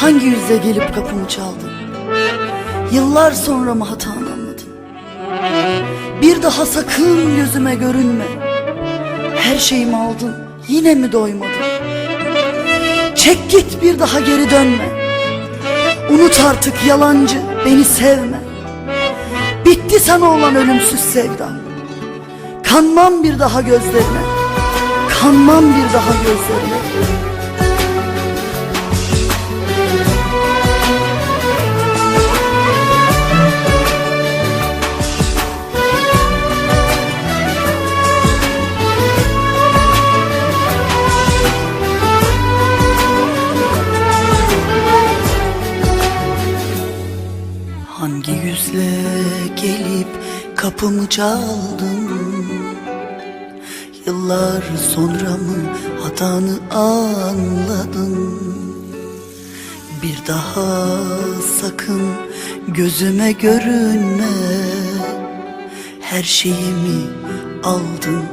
Hangi yüzle gelip kapımı çaldın? Yıllar sonra mı hatanı anladın? Bir daha sakın gözüme görünme. Her şeyimi aldın, yine mi doymadın? Çek git bir daha geri dönme. Unut artık yalancı, beni sevme. Bitti sana olan ölümsüz sevdam. Kanmam bir daha gözlerine. Kanmam bir daha gözlerine. Hangi yüzle gelip kapımı çaldın? Yıllar sonra mı hatanı anladın? Bir daha sakın gözüme görünme. Her şeyimi aldın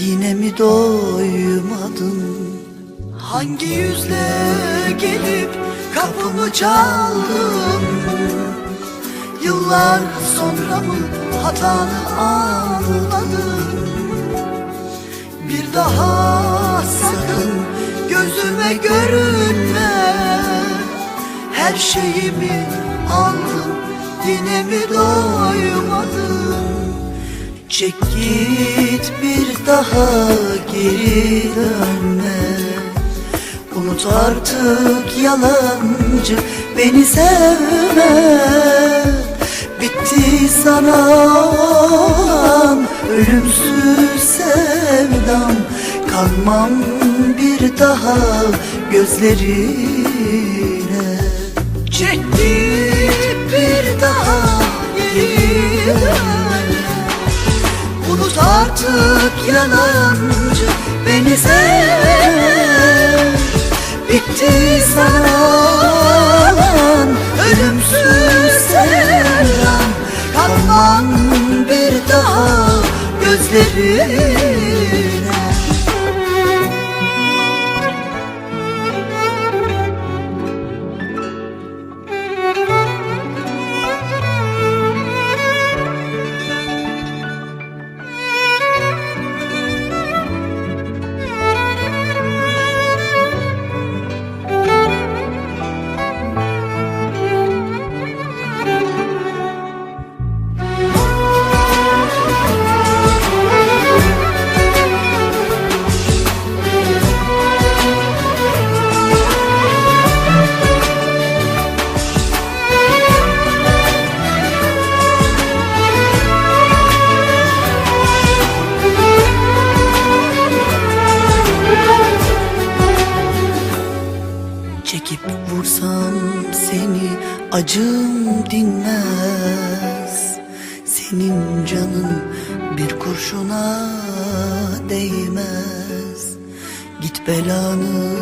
yine mi doymadın? Hangi yüzle gelip kapımı çaldın Yıllar sonra mı hatanı anladın Bir daha sakın gözüme görünme. Her şeyimi aldın yine mi doymadın Çek git bir daha geri dönme. Unut artık yalancı beni sevme Olan ölümsüz sevdam. Kanmam bir daha gözlerine. Çek git bir daha geri dönme Unut artık yalancı beni sevme Bitti sana Kanmam bir daha gözlerine vursam seni acım dinmez. Senin canın bir kurşuna değmez. Git belanı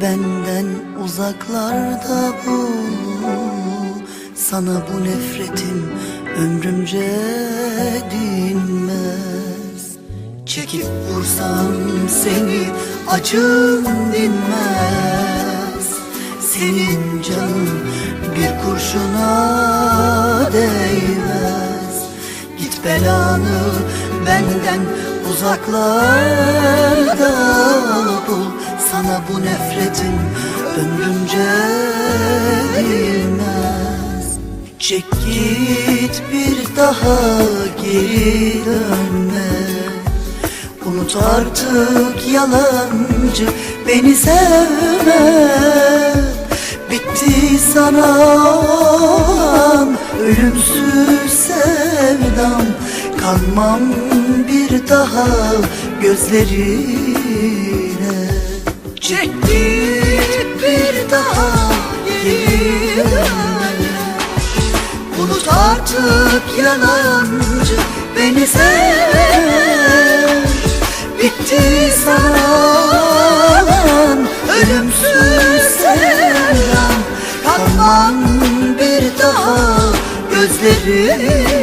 benden uzaklarda bul. Sana bu nefretim ömrümce dinmez. Çekip vursam seni acım dinmez Senin canın bir kurşuna değmez. Git belanı benden uzaklarda bul. Sana bu nefretin ömrümce bilmez Çek git bir daha geri dönme. Unut artık yalancı beni sevme Bitti sana olan ölümsüz sevdam. Kanmam bir daha gözlerine. Çek git bir daha dönme Unut artık yalancı Kanmam bir daha gözlerine